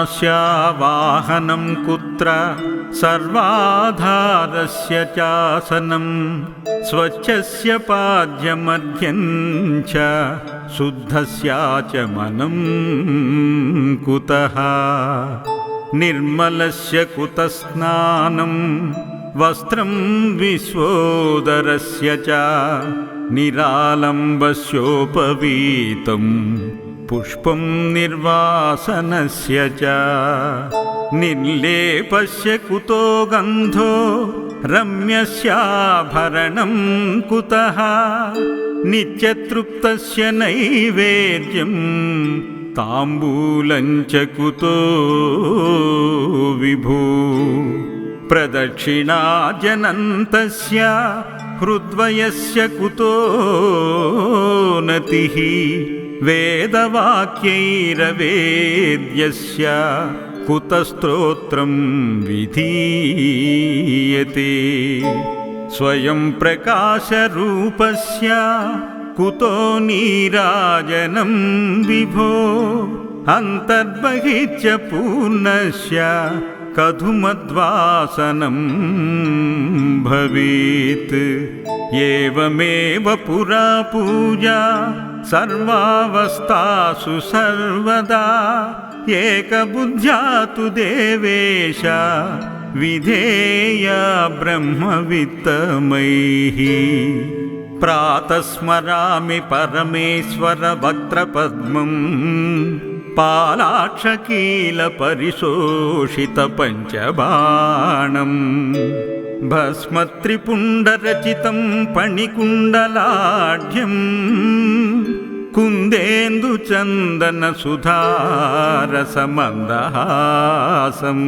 पूर्णास्यावाहनं कुत्र सर्वाधारस्य चासनं स्वच्छस्य पाद्यमध्यं च शुद्धस्याचमनं कुतः। निर्मलस्य कुतस्नानं वस्त्रं विश्वोदरस्य च निरालम्बस्योपवीतम् पुष्पं निर्वासनस्य च। निर्लेपस्य कुतो गन्धो रम्यस्याभरणं कुतः? नित्यतृप्तस्य नैवेद्यं ताम्बूलञ्च कुतो विभू। प्रदक्षिणाजनन्तस्य हृद्वयस्य कुतो नतिः वेदवाक्यैरवेद्यस्य कुतस्त्रोत्रं विधीयते। स्वयं प्रकाशरूपस्य कुतो नीराजनं विभो अन्तर्बहिश्च पूर्णस्य कधुमद्वासनं भवेत्। एवमेव पुरा पूजा सर्वावस्थासु सर्वदा। एकबुद्ध्या तु देवेश विधेया ब्रह्मवित्तमैः। प्रातस्मरामि परमेश्वरवक्त्रपद्मम् पालाक्षकीलपरिशोषितपञ्चबाणम् भस्मत्रिपुण्डरचितं पणिकुण्डलाढ्यम् कुन्देन्दुचन्दनसुधारसमन्दहासम्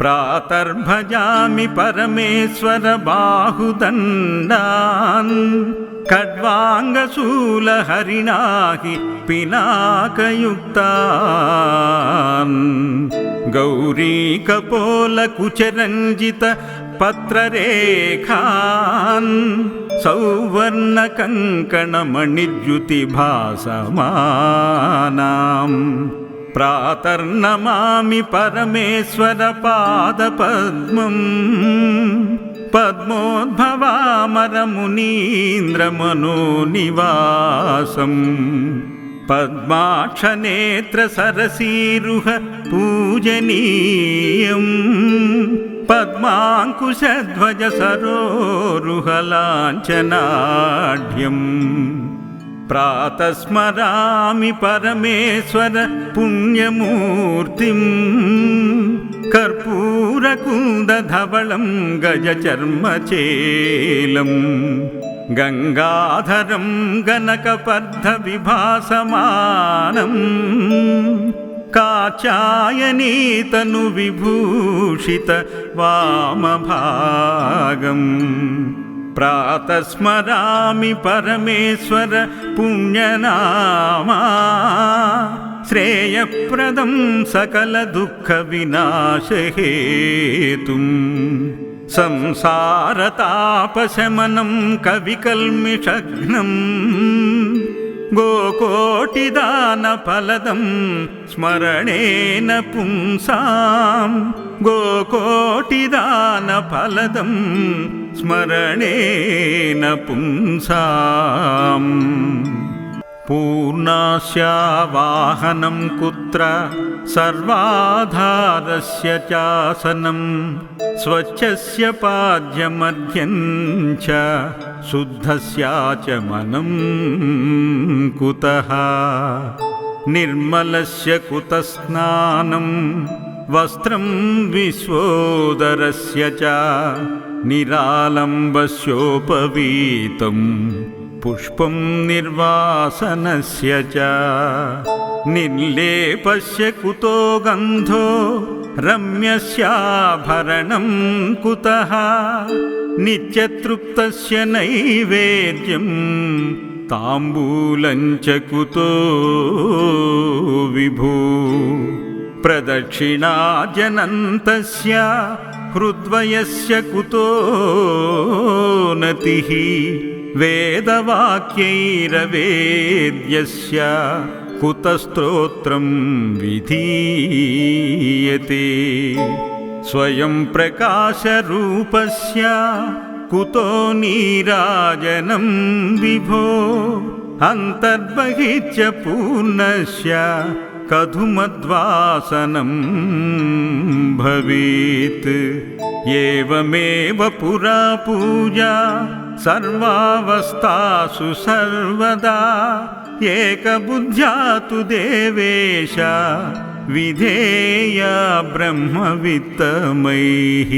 प्रातर्भजामि परमेश्वरबाहुदण्डान् खड्वाङ्गशूलहरिणाहि पिनाकयुक्तान्। गौरीकपोलकुचरञ्जित पत्ररेखान् सौवर्णकङ्कणमणिद्युतिभासमानाम्। प्रातर्नमामि परमेश्वरपादपद्मम् पद्मोद्भवामरमुनीन्द्रमनोनिवासम्। पद्माक्षनेत्रसरसीरुह पूजनीयम् पद्माङ्कुशध्वजसरोरुहलाञ्छनाढ्यम् प्रातस्मरामि परमेश्वर पुण्यमूर्तिम् कर्पूरकुन्दधवलं गजचर्मचेलम् गङ्गाधरं गणकपर्धविभासमानम् काचायनीतनुविभूषित वामभागम् प्रातस्मरामि परमेश्वर पुण्यनामा। श्रेयप्रदं सकलदुःखविनाशहेतुम् संसारतापशमनं कविकल्मिषघ्नम् गोकोटिदानफलदं स्मरणेन पुंसां। गोकोटिदानफलदं स्मरणेन पुंसाम्। पूर्णास्यावाहनं कुत्र सर्वाधारस्य चासनं स्वच्छस्य पाद्यमध्यं च शुद्धस्याचमनं कुतः? निर्मलस्य कुतस्नानं वस्त्रं विश्वोदरस्य च निरालम्बस्योपवीतम् पुष्पं निर्वासनस्य च निर्लेपस्य कुतो गन्धो रम्यस्याभरणं कुतः नित्यतृप्तस्य नैवेद्यं ताम्बूलञ्च कुतो विभू प्रदक्षिणाजनन्तस्य हृद्वयस्य कुतो नतिः वेदवाक्यैरवेद्यस्य कुतस्त्रोत्रं विधीयते। स्वयं प्रकाशरूपस्य कुतो नीराजनं विभो अन्तर्बहिश्च पूर्णस्य कधुमद्वासनं भवेत्। एवमेव पुरा पूजा सर्वावस्थासु सर्वदा। एकबुद्ध्या तु देवेश विधेया ब्रह्मवित्तमैः।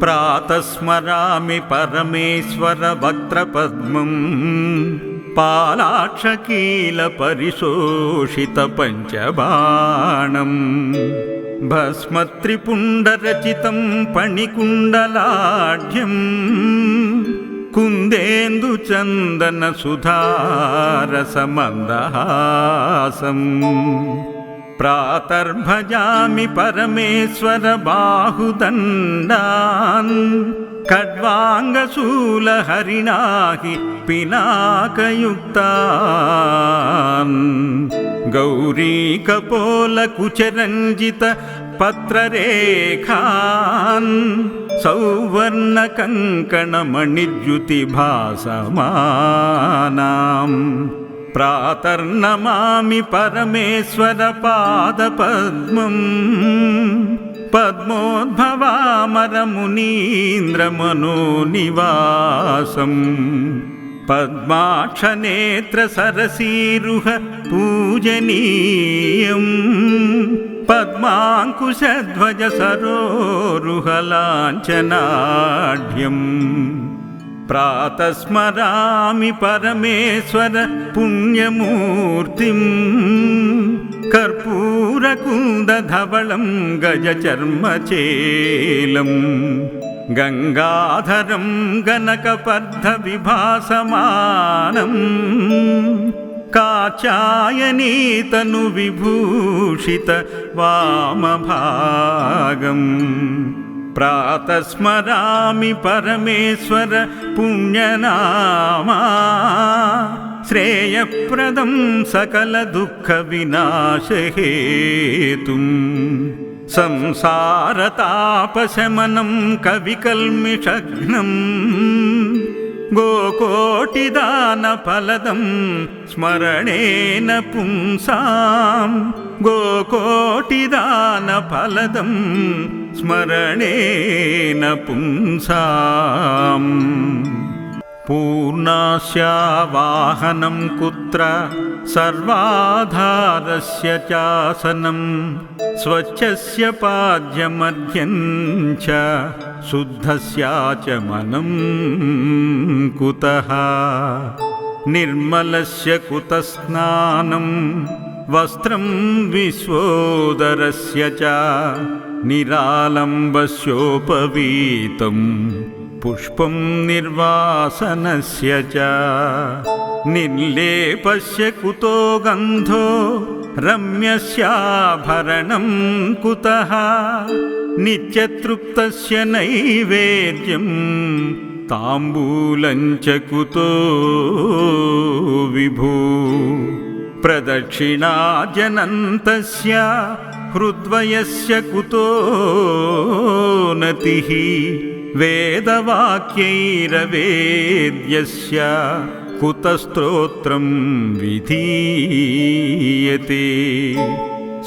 प्रातः स्मरामि परमेश्वरवक्त्रपद्मम् पालाक्षकीलपरिशोषितपञ्चबाणम् भस्मत्रिपुण्डरचितं पणिकुण्डलाढ्यम् कुन्देन्दुचन्दनसुधारसमन्दहासम् प्रातर्भजामि परमेश्वरबाहुदण्डान् खड्वाङ्गशूलहरिणाहि पिनाकयुक्तान्। गौरीकपोलकुचरञ्जित पत्ररेखान् सौवर्णकङ्कणमणिद्युतिभासमानाम्। प्रातर्नमामि परमेश्वरपादपद्मम् पद्मोद्भवामरमुनीन्द्रमनोनिवासम् पद्माक्षनेत्रसरसीरुह पूजनीयम् पद्माङ्कुशध्वज सरोरुहलाञ्छनाढ्यम् प्रातः स्मरामि परमेश्वर पुण्यमूर्तिम् कर्पूरकुन्दधवलं गजचर्मचेलम् गङ्गाधरं गणकपर्धविभासमानम् काचायनीतनुविभूषित वामभागम् प्रातः स्मरामि परमेश्वर पुण्यनामा श्रेयप्रदं सकलदुःखविनाशहेतुम् संसारतापशमनं कविकल्मिषघ्नम् गोकोटिदानफलदं स्मरणेन पुंसां गोकोटिदानफलदं स्मरणेन पुंसाम्। पूर्णास्यावाहनं कुत्र सर्वाधारस्य चासनं स्वच्छस्य पाद्यमध्यं च शुद्धस्याचमनं कुतः। निर्मलस्य कुतस्नानं वस्त्रं विश्वोदरस्य च निरालम्बस्योपवीतम् पुष्पं निर्वासनस्य च निर्लेपस्य कुतो गन्धो रम्यस्याभरणं कुतः? नित्यतृप्तस्य नैवेद्यं ताम्बूलञ्च कुतो विभो। प्रदक्षिणाजनन्तस्य हृद्वयस्य कुतो नतिः वेदवाक्यैरवेद्यस्य कुतस्त्रोत्रं विधीयते।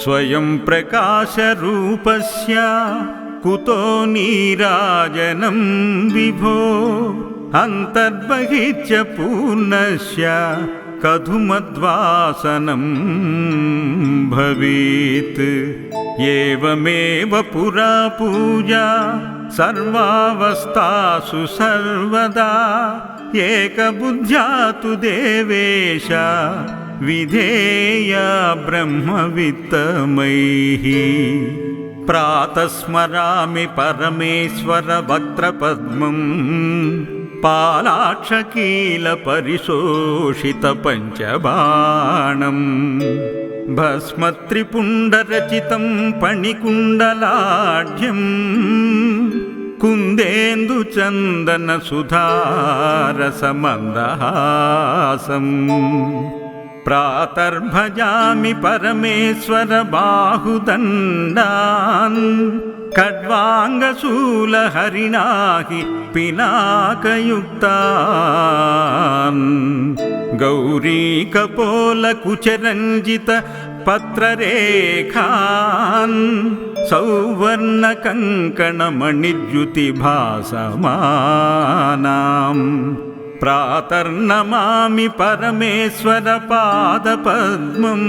स्वयं प्रकाशरूपस्य कुतो नीराजनं विभो अन्तर्बहिश्च पूर्णस्य कधुमद्वासनं भवेत्। एवमेव पुरा पूजा सर्वावस्थासु सर्वदा। एकबुद्ध्या तु देवेश विधेया ब्रह्मवित्तमैः। प्रातः स्मरामि परमेश्वरवक्त्रपद्मम् पालाक्षकीलपरिशोषितपञ्चबाणम् भस्मत्रिपुण्डरचितं पणिकुण्डलाढ्यम् कुन्देन्दुचन्दनसुधारसमन्दहासम् प्रातर्भजामि परमेश्वर बाहुदण्डान् खड्वाङ्गशूलहरिणाहि पिनाकयुक्तान् गौरीकपोलकुचरञ्जित पत्ररेखान् सौवर्णकङ्कणमणिद्युतिभासमानाम् प्रातर्नमामि परमेश्वरपादपद्मम्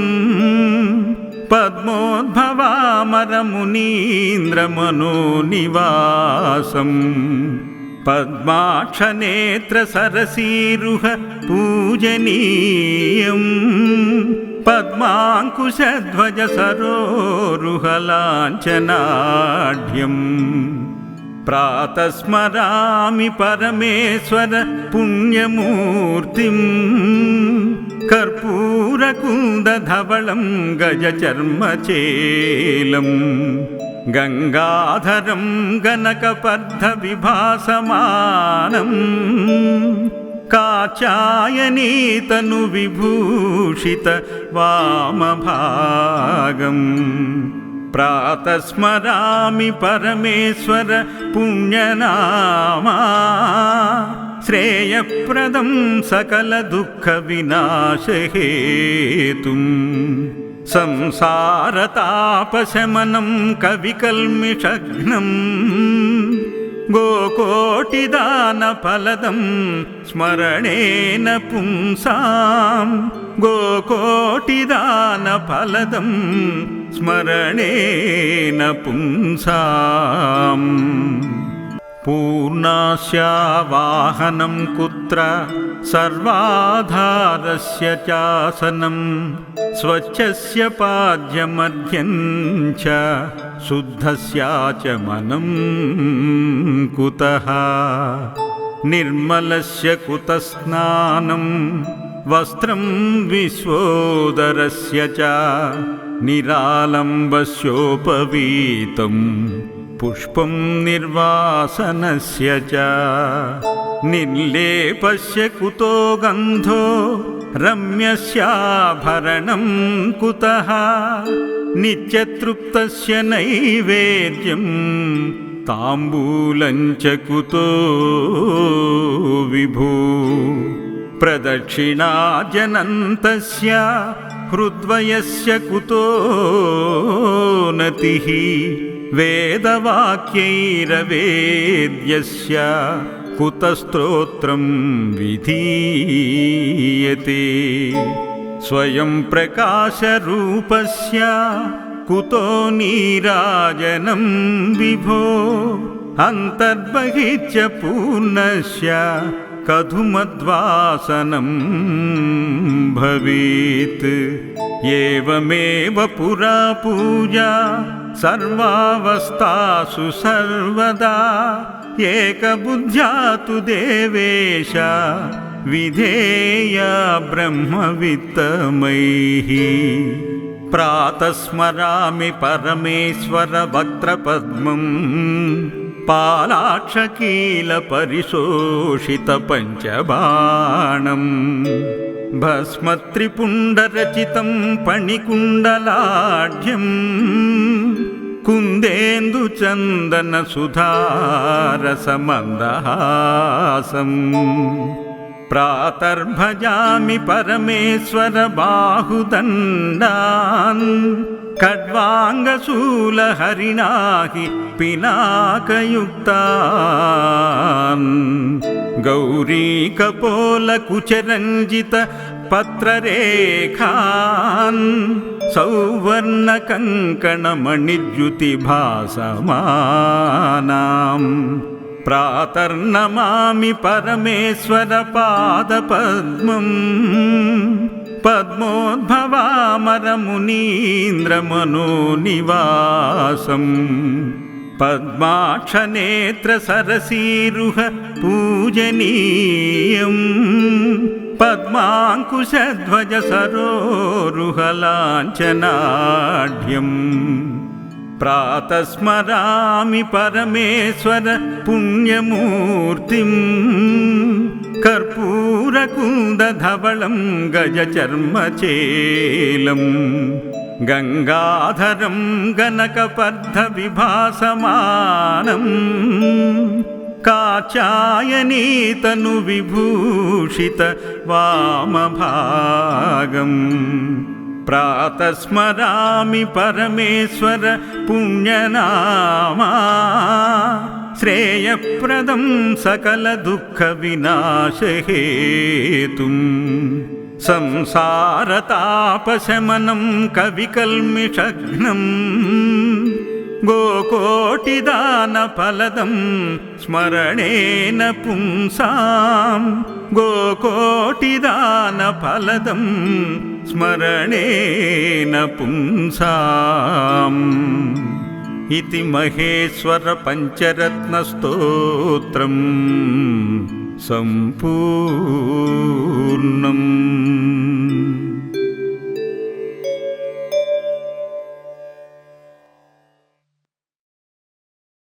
पद्मोद्भवामरमुनीन्द्रमनोनिवासम्। पद्माक्षनेत्रसरसीरुह पूजनीयम्। पद्माङ्कुशध्वजसरोरुहलाञ्छनाढ्यम्। प्रातस्मरामि परमेश्वर पुण्यमूर्तिम् कर्पूरकुन्दधवलं गजचर्मचेलम् गङ्गाधरं गणकपर्धविभासमानम् काचायनीतनुविभूषित वामभागम् प्रातस्मरामि परमेश्वर पुण्यनामा श्रेयप्रदं सकलदुःखविनाशहेतुम् संसारतापशमनं कविकल्मिषघ्नम् गोकोटिदानफलदं स्मरणेन पुंसां गोकोटिदानफलदं स्मरणेन पुंसाम् पूर्णास्यावाहनं कुत्र सर्वाधारस्य चासनं स्वच्छस्य पाद्यमध्यं च शुद्धस्याचमनं कुतः? निर्मलस्य कुतस्नानं वस्त्रं विश्वोदरस्य च निरालम्बस्योपवीतम् पुष्पं निर्वासनस्य च। निर्लेपस्य कुतो गन्धो रम्यस्याभरणं कुतः? नित्यतृप्तस्य नैवेद्यं ताम्बूलञ्च कुतो विभू। प्रदक्षिणाजनन्तस्य हृद्वयस्य कुतो नतिः वेदवाक्यैरवेद्यस्य कुतस्त्रोत्रं विधीयते। स्वयं प्रकाशरूपस्य कुतो नीराजनं विभो अन्तर्बहिश्च पूर्णस्य कधुमद्वासनं भवेत्। एवमेव पुरा पूजा सर्वावस्थासु सर्वदा एकबुद्ध्या तु देवेश विधेया ब्रह्मवित्तमैः। प्रातस्मरामि परमेश्वर वक्त्रपद्मम् पालाक्षकीलपरिशोषितपञ्चबाणम् भस्मत्रिपुण्डरचितं पणिकुण्डलाढ्यम् कुन्देन्दुचन्दनसुधारसमन्दहासम् प्रातर्भजामि परमेश्वर खड्वाङ्गशूलहरिणाहि गौरीकपोलकुचरञ्जित पत्ररेखान् सौवर्णकङ्कणमणिद्युतिभासमानाम्। प्रातर्नमामि परमेश्वरपादपद्मम् पद्मोद्भवामरमुनीन्द्रमनोनिवासम्। पद्माक्षनेत्रसरसीरुह पूजनीयम्। पद्माङ्कुशध्वजसरोरुहलाञ्छनाढ्यम्। प्रातः स्मरामि परमेश्वर पुण्यमूर्तिम् कर्पूरकुन्दधवलं गजचर्मचेलम् गङ्गाधरं गणकपर्धविभासमानम् काचायनीतनुविभूषित वामभागम् प्रातः स्मरामि परमेश्वर पुण्यनामा श्रेयप्रदं सकलदुःखविनाशहेतुम् संसारतापशमनं कविकल्मिषघ्नम् गोकोटिदानफलदं स्मरणेन पुंसां गोकोटिदानफलदं स्मरणेन पुंसाम् इति महेश्वरपञ्चरत्नस्तोत्रम् सम्पूर्णम्